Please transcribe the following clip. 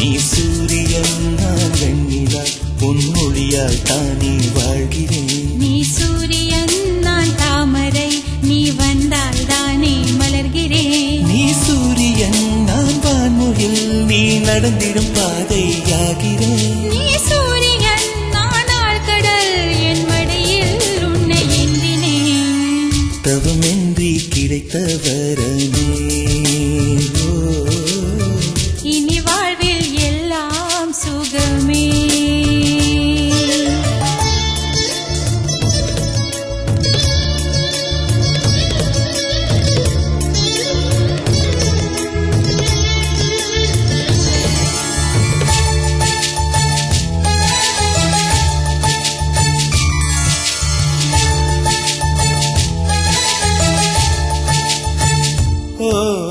நீ சூரியன் நான் வெண்ணிலா பொன்மொழியால் தானே வாழ்கிறேன். நீ சூரியன் நான் தாமரை நீ வந்தால் தானே மலர்கிறேன். நீ சூரியன் நான் வான்முகில் நீ நடந்திடும் பாதையாகிறேன். நீ சூரியன் நான் ஆழ்கடல் என் மடியில் உன்னை ஏந்தினேன். தவமின்றி கிடைத்த வரமே Oh.